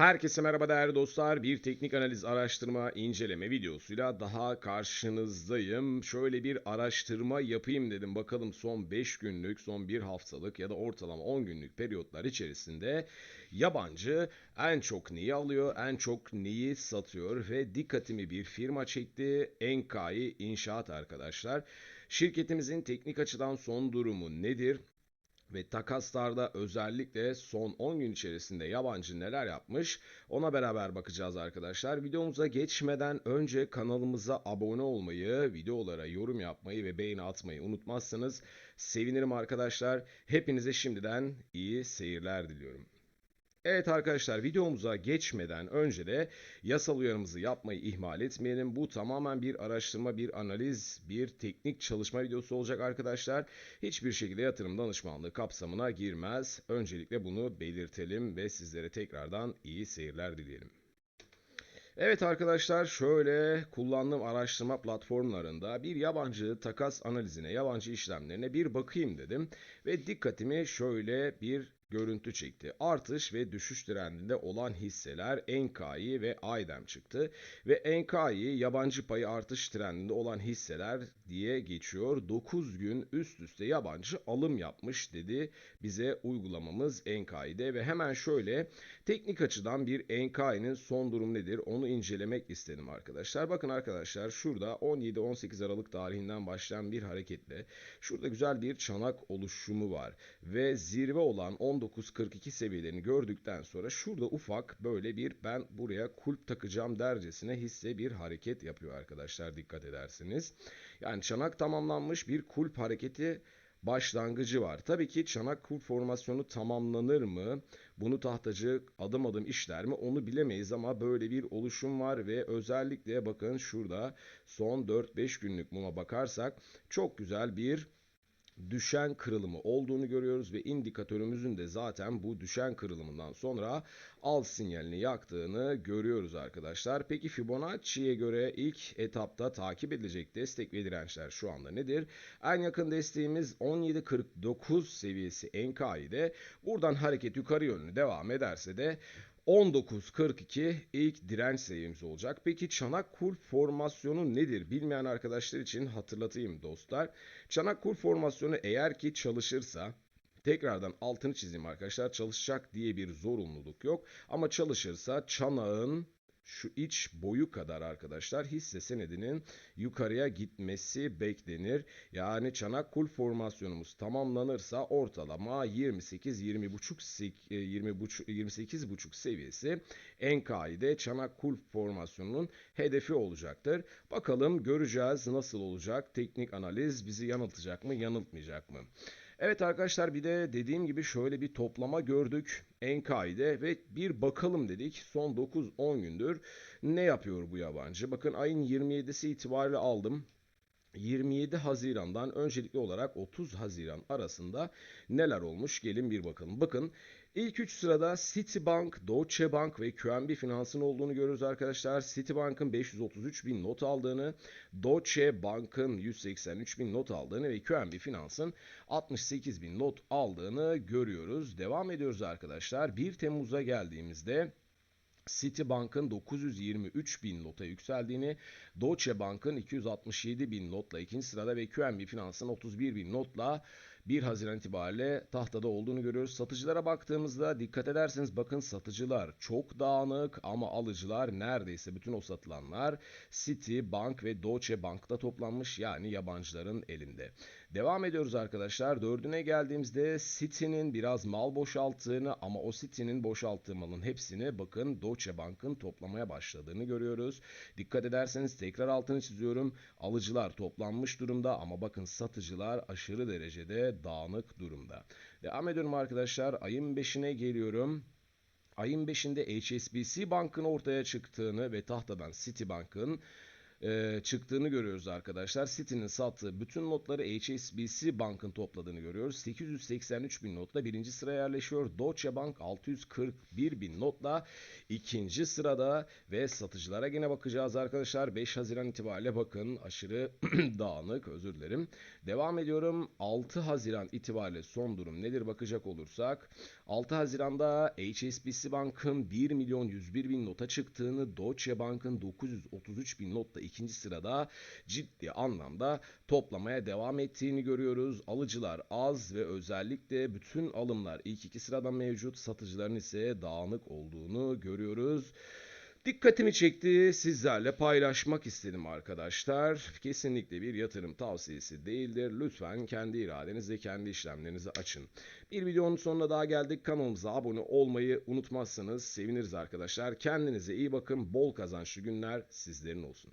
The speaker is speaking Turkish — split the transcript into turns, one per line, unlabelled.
Herkese merhaba değerli dostlar. Bir teknik analiz araştırma inceleme videosuyla daha karşınızdayım. Şöyle bir araştırma yapayım dedim. Bakalım son 5 günlük, son 1 haftalık ya da ortalama 10 günlük periyotlar içerisinde yabancı en çok neyi alıyor, en çok neyi satıyor ve dikkatimi bir firma çekti. Enkai İnşaat arkadaşlar. Şirketimizin teknik açıdan son durumu nedir? Ve takaslarda özellikle son 10 gün içerisinde yabancı neler yapmış ona beraber bakacağız arkadaşlar. Videomuza geçmeden önce kanalımıza abone olmayı, videolara yorum yapmayı ve beğeni atmayı unutmazsanız sevinirim arkadaşlar. Hepinize şimdiden iyi seyirler diliyorum. Evet arkadaşlar videomuza geçmeden önce de yasal uyarımızı yapmayı ihmal etmeyelim. Bu tamamen bir araştırma, bir analiz, bir teknik çalışma videosu olacak arkadaşlar. Hiçbir şekilde yatırım danışmanlığı kapsamına girmez. Öncelikle bunu belirtelim ve sizlere tekrardan iyi seyirler dileyelim. Evet arkadaşlar şöyle kullandığım araştırma platformlarında bir yabancı takas analizine, yabancı işlemlerine bir bakayım dedim. Ve dikkatimi şöyle bir görüntü çekti. Artış ve düşüş trendinde olan hisseler Enkai ve Aydem çıktı. Ve Enkai yabancı payı artış trendinde olan hisseler diye geçiyor. 9 gün üst üste yabancı alım yapmış dedi bize uygulamamız Enkai'de ve hemen şöyle teknik açıdan bir Enkai'nin son durum nedir onu incelemek istedim arkadaşlar. Bakın arkadaşlar şurada 17-18 Aralık tarihinden başlayan bir hareketle şurada güzel bir çanak oluşumu var ve zirve olan 10 19.42 seviyelerini gördükten sonra şurada ufak böyle bir ben buraya kulp takacağım dercesine hisse bir hareket yapıyor arkadaşlar dikkat edersiniz. Yani çanak tamamlanmış bir kulp hareketi başlangıcı var. Tabii ki çanak kulp formasyonu tamamlanır mı? Bunu tahtacı adım adım işler mi? Onu bilemeyiz ama böyle bir oluşum var ve özellikle bakın şurada son 4-5 günlük muma bakarsak çok güzel bir düşen kırılımı olduğunu görüyoruz ve indikatörümüzün de zaten bu düşen kırılımından sonra al sinyalini yaktığını görüyoruz arkadaşlar. Peki Fibonacci'ye göre ilk etapta takip edilecek destek ve dirençler şu anda nedir? En yakın desteğimiz 17.49 seviyesi Enkai'de. Buradan hareket yukarı yönlü devam ederse de 19.42 ilk direnç seviyemiz olacak. Peki çanak kul formasyonu nedir? Bilmeyen arkadaşlar için hatırlatayım dostlar. Çanak kul formasyonu eğer ki çalışırsa Tekrardan altını çizeyim arkadaşlar. Çalışacak diye bir zorunluluk yok. Ama çalışırsa çanağın şu iç boyu kadar arkadaşlar hisse senedinin yukarıya gitmesi beklenir. Yani çanak kul formasyonumuz tamamlanırsa ortalama 28 20,5 28,5 seviyesi Enkai'de çanak kul formasyonunun hedefi olacaktır. Bakalım göreceğiz nasıl olacak. Teknik analiz bizi yanıltacak mı, yanıltmayacak mı? Evet arkadaşlar bir de dediğim gibi şöyle bir toplama gördük Enkai'de ve bir bakalım dedik son 9-10 gündür ne yapıyor bu yabancı. Bakın ayın 27'si itibariyle aldım. 27 Haziran'dan öncelikli olarak 30 Haziran arasında neler olmuş gelin bir bakalım. Bakın İlk 3 sırada Citibank, Deutsche Bank ve QNB Finans'ın olduğunu görürüz arkadaşlar. Citibank'ın 533 bin not aldığını, Deutsche Bank'ın 183 bin not aldığını ve QNB Finans'ın 68 bin not aldığını görüyoruz. Devam ediyoruz arkadaşlar. 1 Temmuz'a geldiğimizde Citibank'ın 923 bin lota yükseldiğini, Deutsche Bank'ın 267 bin lotla ikinci sırada ve QNB Finans'ın 31 bin notla 1 Haziran itibariyle tahtada olduğunu görüyoruz. Satıcılara baktığımızda dikkat ederseniz bakın satıcılar çok dağınık ama alıcılar neredeyse bütün o satılanlar City, Bank ve Deutsche Bank'ta toplanmış yani yabancıların elinde. Devam ediyoruz arkadaşlar. Dördüne geldiğimizde City'nin biraz mal boşalttığını ama o City'nin boşalttığı malın hepsini bakın Deutsche Bank'ın toplamaya başladığını görüyoruz. Dikkat ederseniz tekrar altını çiziyorum. Alıcılar toplanmış durumda ama bakın satıcılar aşırı derecede dağınık durumda. Devam ediyorum arkadaşlar. Ayın 5'ine geliyorum. Ayın 5'inde HSBC Bank'ın ortaya çıktığını ve tahtadan Citibank'ın e, çıktığını görüyoruz arkadaşlar. City'nin sattığı bütün notları HSBC Bank'ın topladığını görüyoruz. 883 bin notla birinci sıraya yerleşiyor. Deutsche Bank 641 bin notla ikinci sırada ve satıcılara yine bakacağız arkadaşlar. 5 Haziran itibariyle bakın aşırı dağınık özür dilerim. Devam ediyorum. 6 Haziran itibariyle son durum nedir bakacak olursak. 6 Haziran'da HSBC Bank'ın 1 milyon 101 bin nota çıktığını, Deutsche Bank'ın 933 bin notla ikinci sırada ciddi anlamda toplamaya devam ettiğini görüyoruz. Alıcılar az ve özellikle bütün alımlar ilk iki sırada mevcut, satıcıların ise dağınık olduğunu görüyoruz. Dikkatimi çekti. Sizlerle paylaşmak istedim arkadaşlar. Kesinlikle bir yatırım tavsiyesi değildir. Lütfen kendi iradenizle kendi işlemlerinizi açın. Bir videonun sonuna daha geldik. Kanalımıza abone olmayı unutmazsanız seviniriz arkadaşlar. Kendinize iyi bakın. Bol kazançlı günler sizlerin olsun.